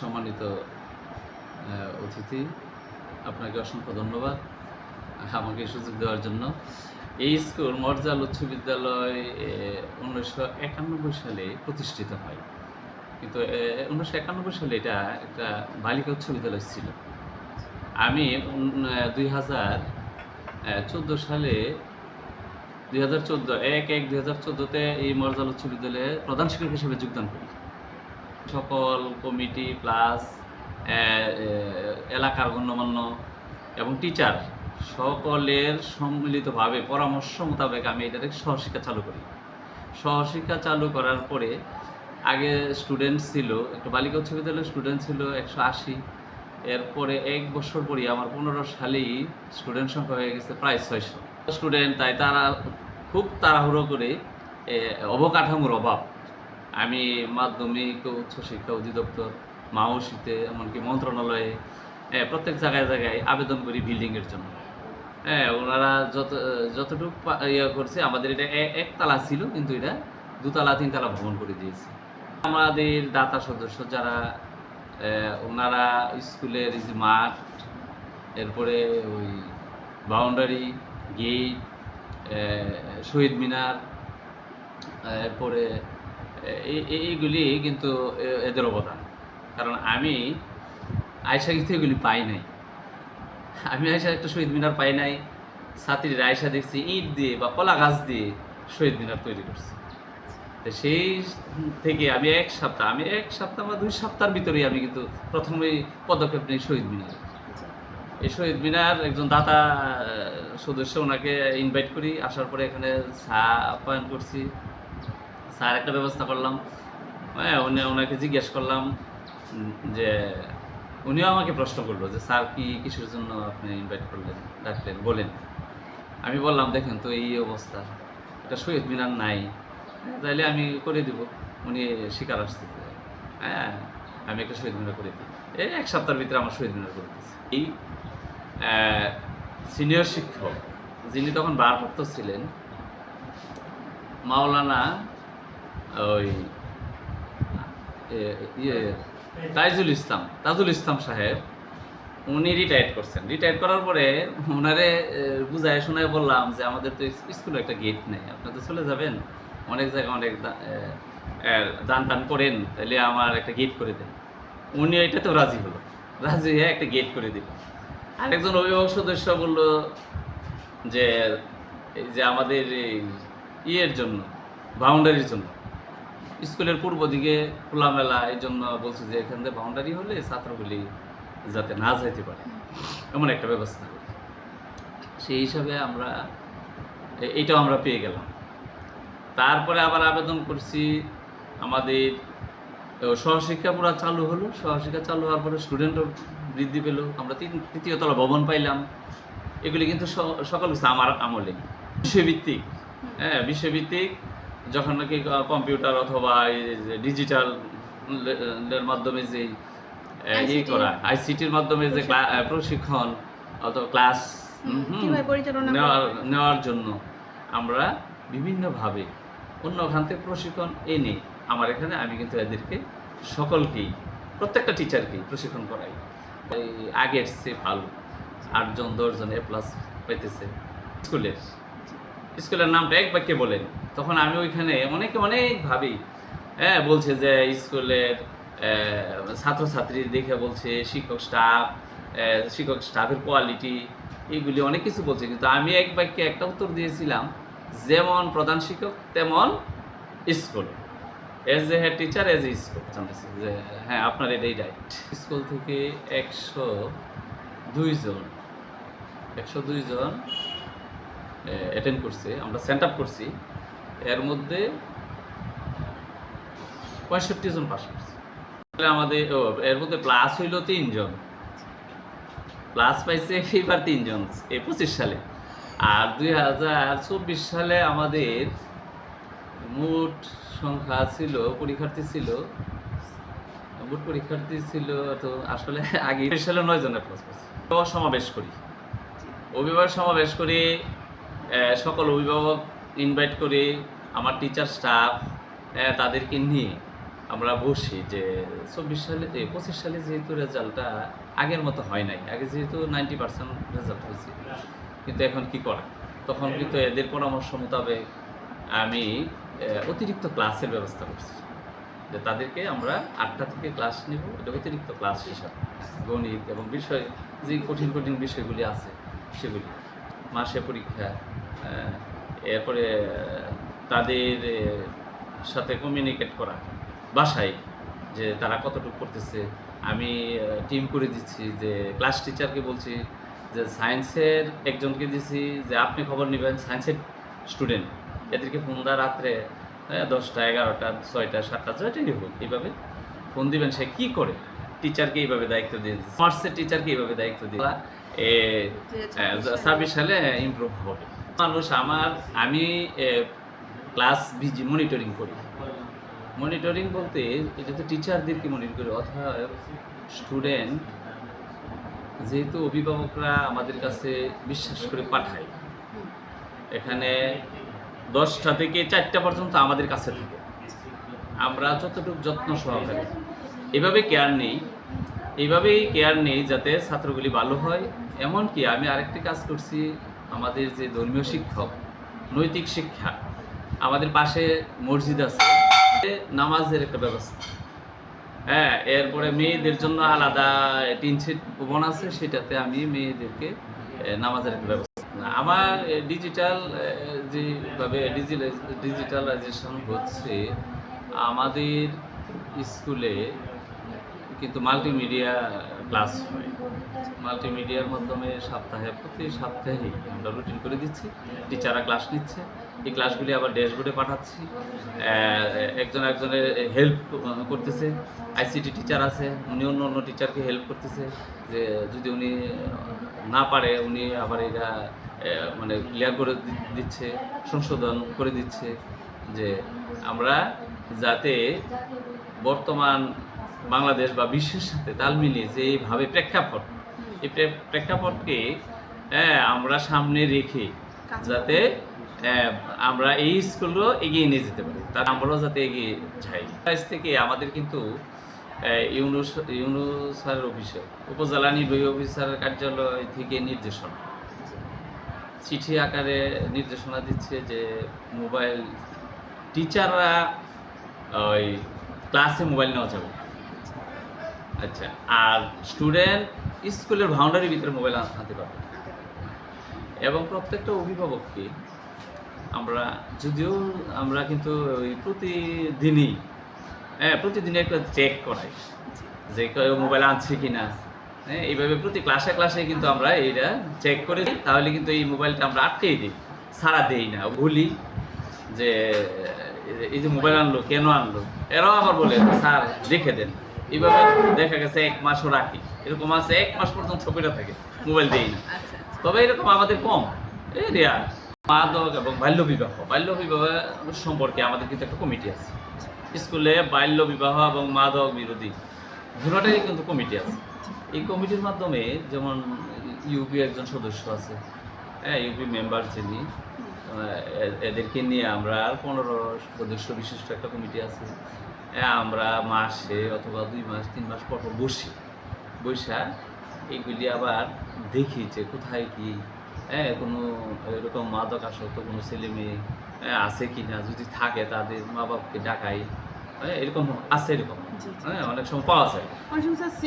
সম্মানিত অতিথি, আপনাকে অসংখ্য ধন্যবাদ, আমাকে সুযোগ দেওয়ার জন্য। এই স্কুল মর্জাল উচ্চ বিদ্যালয় উনিশশো একানব্বই সালে প্রতিষ্ঠিত হয়। কিন্তু উনিশশো একানব্বই সালে এটা একটা বালিকা উচ্চ বিদ্যালয় ছিল। আমি দুই হাজার চোদ্দ সালে, দুই হাজার চোদ্দ, এক এক দুই হাজার চোদ্দোতে এই মর্জাল উচ্চ বিদ্যালয়ে প্রধান শিক্ষক হিসেবে যোগদান করি। সকল কমিটি প্লাস এলাকার গণ্যমান্য এবং টিচার সকলের সম্মিলিতভাবে পরামর্শ মোতাবেক আমি এটাতে সহশিক্ষা চালু করি। সহশিক্ষা চালু করার পরে আগে স্টুডেন্ট ছিল, একটা বালিকা উচ্চ বিদ্যালয়ের স্টুডেন্ট ছিল একশো আশি। এরপরে এক বছর পরই আমার পনেরো সালেই স্টুডেন্ট সংখ্যা হয়ে গেছে প্রায় ছয়শো। স্টুডেন্ট তাই তারা খুব তাড়াহুড়ো করে অবকাঠামোর অভাব আমি মাধ্যমিক উচ্চশিক্ষা অধিদপ্তর মাওসিতে এমনকি মন্ত্রণালয়ে প্রত্যেক জায়গায় জায়গায় আবেদন করি বিল্ডিংয়ের জন্য। হ্যাঁ ওনারা যত, যতটুকু ইয়ে করছে, আমাদের এটা একতলা ছিল, কিন্তু এটা দুতলা, তিনতলা ভ্রমণ করে দিয়েছে। আমাদের দাতা সদস্য যারা ওনারা স্কুলের যে মাঠ, এরপরে ওই বাউন্ডারি গেট শহীদ মিনার, এরপরে এইগুলি কিন্তু এদের অবদান। কারণ আমি আয়সা কিন্তু এগুলি পাই নাই। আমি আয়সা একটা শহীদ মিনার পাই নাই। ছাত্রীরা আয়সা দেখছি ইট দিয়ে বা কলা গাছ দিয়ে শহীদ মিনার তৈরি করছে। তো সেই থেকে আমি এক সপ্তাহ, আমি এক সপ্তাহ বা দুই সপ্তাহের ভিতরেই আমি কিন্তু প্রথমেই পদক্ষেপ নিই শহীদ মিনার। এই শহীদ মিনার একজন দাতা সদস্য ওনাকে ইনভাইট করি। আসার পরে এখানে চা আপ্যায়ন করছি। স্যার একটা ব্যবস্থা করলাম। হ্যাঁ উনি ওনাকে জিজ্ঞেস করলাম যে, উনিও আমাকে প্রশ্ন করল যে, স্যার কি কিসের জন্য আপনি ইনভাইট করলেন, ডাকলেন, বলেন? আমি বললাম, দেখেন তো এই অবস্থা। এটা শহীদ মিনার নাই। তাইলে আমি করে দিব। উনি স্বীকার আসছে। হ্যাঁ আমি একটা শহীদ মিনার করে দিই। এই এক সপ্তাহের ভিতরে আমার শহীদ মিনার করে দিচ্ছি এই সিনিয়র শিক্ষক যিনি তখন ভারপ্রাপ্ত ছিলেন, মাওলানা ওই ইয়ে তাইজুল ইসলাম, তাজুল ইসলাম সাহেব, উনি রিটায়ার্ড করছেন। রিটায়ার্ড করার পরে ওনারে বুঝায়, শোনায় বললাম যে আমাদের তো স্কুলে একটা গেট নেই, আপনি তো চলে যাবেন। অনেক জায়গায় অনেক দান টান করেন তাহলে আমার একটা গেট করে দেন। উনি এটা তো রাজি হলো। রাজি হয়ে একটা গেট করে দিল। আরেকজন অভিভাবক সদস্য বলল যে যে আমাদের ইয়ের জন্য বাউন্ডারির জন্য। স্কুলের পূর্ব দিকে খোলামেলা এই জন্য বলছে যে এখান থেকে বাউন্ডারি হলে ছাত্রগুলি যাতে না যাইতে পারে। এমন একটা ব্যবস্থা। সেই হিসাবে আমরা এইটাও আমরা পেয়ে গেলাম। তারপরে আবার আবেদন করছি আমাদের সহশিক্ষা পুরো চালু হলো। সহশিক্ষা চালু হওয়ার পরে স্টুডেন্টও বৃদ্ধি পেল। আমরা তিন, তৃতীয় তলা ভবন পাইলাম। এগুলি কিন্তু সকল আমার আমলে। বিষয়ভিত্তিক হ্যাঁ বিষয়ভিত্তিক যখন নাকি কম্পিউটার অথবা ডিজিটাল এর মাধ্যমে যে ই ICT করা আইসিটির মাধ্যমে যে প্রশিক্ষণ। অথবা ক্লাস নেওয়ার নেওয়ার জন্য আমরা বিভিন্নভাবে অন্য ওখান থেকে প্রশিক্ষণ এনে আমার এখানে আমি কিন্তু এদেরকে সকলকেই প্রত্যেকটা টিচারকেই প্রশিক্ষণ করাই। এই আগের চেয়ে ভালো আটজন দশজন এ প্লাস পাইতেছে। স্কুলের স্কুলের নামটা এক বাক্যে বলেন? তখন আমি ওইখানে অনেকে অনেক ভাবি হ্যাঁ বলছে যে স্কুলের ছাত্রছাত্রী দেখে বলছে শিক্ষক স্টাফ শিক্ষক স্টাফের কোয়ালিটি এইগুলি অনেক কিছু বলছে। কিন্তু আমি এক বাক্যে একটা উত্তর দিয়েছিলাম, যেমন প্রধান শিক্ষক, তেমন school. As a head teacher as a school যে হ্যাঁ আপনার এটাই রাইট স্কুল থেকে একশো দুইজন একশো দুইজন অ্যাটেন্ড করছে, আমরা সেন্ট আপ করছি। এর মধ্যে পঁয়ষট্টি জন পাস করছে। আমাদের এর মধ্যে প্লাস হইল তিনজন। প্লাস পাইছে এইবার তিনজন এই পঁচিশ সালে। আর দুই হাজার চব্বিশ সালে আমাদের মোট সংখ্যা ছিল, পরীক্ষার্থী ছিল, মোট পরীক্ষার্থী ছিল তো আসলে আগে সালে নয় জনের প্লাস করছে। সমাবেশ করি। অভিভাবক সমাবেশ করে সকল অভিভাবক ইনভাইট করে আমার টিচার স্টাফ তাদেরকে নিয়ে আমরা বসি যে চব্বিশ সালে, যে পঁচিশ সালে যেহেতু রেজাল্টটা আগের মতো হয় নাই, আগে যেহেতু নাইনটি পার্সেন্ট রেজাল্ট হয়েছে, কিন্তু এখন কি করা? তখন কিন্তু এদের পরামর্শ মোতাবেক আমি অতিরিক্ত ক্লাসের ব্যবস্থা করছি, যে তাদেরকে আমরা আটটা থেকে ক্লাস নেব, এটা অতিরিক্ত ক্লাস হিসাবে। গণিত এবং বিষয়, যে কঠিন কঠিন বিষয়গুলি আছে সেগুলি, মাসে পরীক্ষা এরপরে তাদের সাথে কমিউনিকেট করা বাসায় যে তারা কতটুকু করতেছে। আমি টিম করে দিচ্ছি যে ক্লাস টিচারকে বলছি যে সায়েন্সের একজনকে দিছি যে আপনি খবর নেবেন সায়েন্সের স্টুডেন্ট এদেরকে ফোন দেওয়া রাত্রে দশটা এগারোটা ছয়টা সাতটা ছয়টাই হোক এইভাবে ফোন দিবেন সে কি করে? টিচারকে এইভাবে দায়িত্ব দিয়ে দিচ্ছে। কমার্সের টিচারকে এইভাবে দায়িত্ব দিয়ে ছাব্বিশ সালে ইমপ্রুভ হবে। মানুষ আমার, আমি ক্লাস বিজি মনিটরিং করি। মনিটরিং বলতে এটা তো টিচারদেরকে মনিটর করি, অথবা স্টুডেন্ট যেহেতু অভিভাবকরা আমাদের কাছে বিশ্বাস করে পাঠায়। এখানে দশটা থেকে চারটা পর্যন্ত আমাদের কাছে থাকে। আমরা যতটুকু যত্ন সহকারে। এভাবে কেয়ার নেই। এইভাবেই কেয়ার নেই যাতে ছাত্রগুলি ভালো হয়। এমনকি আমি আরেকটি কাজ করছি আমাদের যে ধর্মীয় শিক্ষক, নৈতিক শিক্ষা, আমাদের পাশে মসজিদ আছে নামাজের একটা ব্যবস্থা। হ্যাঁ এরপরে মেয়েদের জন্য আলাদা টিন সেট ভবন আছে, সেটাতে আমি মেয়েদেরকে নামাজের একটা ব্যবস্থা। আমার ডিজিটাল যেভাবে ডিজিটালাইজেশন হচ্ছে, আমাদের স্কুলে কিন্তু মাল্টিমিডিয়া ক্লাস হয়। মাল্টিমিডিয়ার মাধ্যমে সপ্তাহে, প্রতি সপ্তাহে আমরা রুটিন করে দিচ্ছি। টিচাররা ক্লাস নিচ্ছে। এই ক্লাসগুলি আবার ড্যাশবোর্ডে পাঠাচ্ছি। একজন একজনের হেল্প করতেছে। আইসিটি টিচার আছে। উনি অন্য অন্য টিচারকে হেল্প করতেছে। যে যদি উনি না পারে, উনি আবার এটা মানে ক্লিয়ার করে দিচ্ছে, সংশোধন করে দিচ্ছে যে আমরা যাতে বর্তমান বাংলাদেশ বা বিশ্বের সাথে তাল মিলিয়ে যে এইভাবে প্রেক্ষাপট এই প্রেক্ষাপটকে হ্যাঁ, আমরা সামনে রেখে যাতে আমরা এই স্কুলগুলো এগিয়ে নিয়ে যেতে পারি তার আমরাও যাতে এগিয়ে যাই। কাছ থেকে আমাদের কিন্তু ইউনুস ইউনুসার অফিসে উপজেলা নির্বাহী অফিসারের কার্যালয় থেকে নির্দেশনা। চিঠি আকারে নির্দেশনা দিচ্ছে যে মোবাইল টিচাররা ওই ক্লাসে মোবাইল নেওয়া যাবে। আচ্ছা আর স্টুডেন্ট স্কুলের বাউন্ডারির ভিতরে মোবাইল আনতে পারবে। এবং প্রত্যেকটা অভিভাবককে আমরা যদিও আমরা কিন্তু ওই প্রতিদিনই হ্যাঁ প্রতিদিনই একটা চেক করাই, যে কেউ মোবাইল আনছে কি না হ্যাঁ এইভাবে প্রতি ক্লাসে ক্লাসে কিন্তু আমরা এইটা চেক করে দিই, তাহলে কিন্তু এই মোবাইলটা আমরা আটকেই দিই, সারা দেই না বলি যে, এই যে মোবাইল আনলো, কেন আনলো? এরাও আবার বলে, স্যার, দেখে দেন। এইভাবে দেখা গেছে এক মাসও রাখি। এরকম আছে এক মাস পর্যন্ত পড়ে থাকে মোবাইল দেই না। আচ্ছা তবে এরকম আমাদের কম। এই রেয়ার মাদক এবং বাল্য বিবাহ। বাল্য বিবাহ সম্পর্কে আমাদের কিন্তু একটা কমিটি আছে। স্কুলে বাল্য বিবাহ এবং মাদক বিরোধী দুটাই কিন্তু কমিটি আছে। এই কমিটির মাধ্যমে যেমন ইউপি একজন সদস্য আছে হ্যাঁ ইউপি মেম্বার যিনি এদেরকে নিয়ে আমরা আর পনেরো সদস্য বিশিষ্ট একটা কমিটি আছে। আমরা মাসে অথবা দুই মাস তিন মাস পর পর বসি। বৈশা এগুলি আবার দেখি যে কোথায় কি হ্যাঁ কোনো এরকম মাদক আসক্ত কোনো ছেলে মেয়ে হ্যাঁ, আছে কি না যদি থাকে তাদের মা বাপকে ডাকাই হ্যাঁ এরকম আছে এরকম। হ্যাঁ অনেক সময় পাওয়া যায়।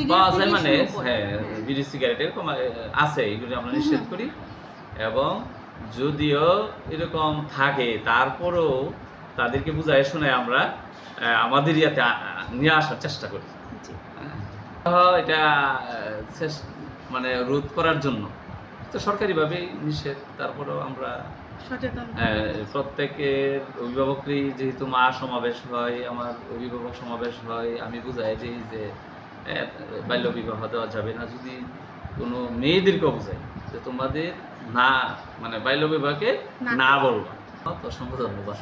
পাওয়া যায় মানে হ্যাঁ বিড়ি সিগারেট এরকম আছে এগুলি আমরা নিষেধ করি। এবং যদিও এরকম থাকে তারপরেও তাদেরকে বুঝায় শুনে আমরা আমাদের ইয়াতে নিয়ে আসার চেষ্টা করি। এটা চেস- মানে রোধ করার জন্য। তো সরকারিভাবেই নিষেধ তারপরেও আমরা প্রত্যেকের অভিভাবকরই যেহেতু মা সমাবেশ হয় আমার অভিভাবক সমাবেশ হয় আমি বুঝাই দিই যে বাল্য বিবাহ দেওয়া যাবে না। যদি কোনো মেয়েদেরকেও বুঝাই যে তোমাদের না মানে বাল্য বিবাহকে না বলবা। অসংখ্য ধন্যবাদ।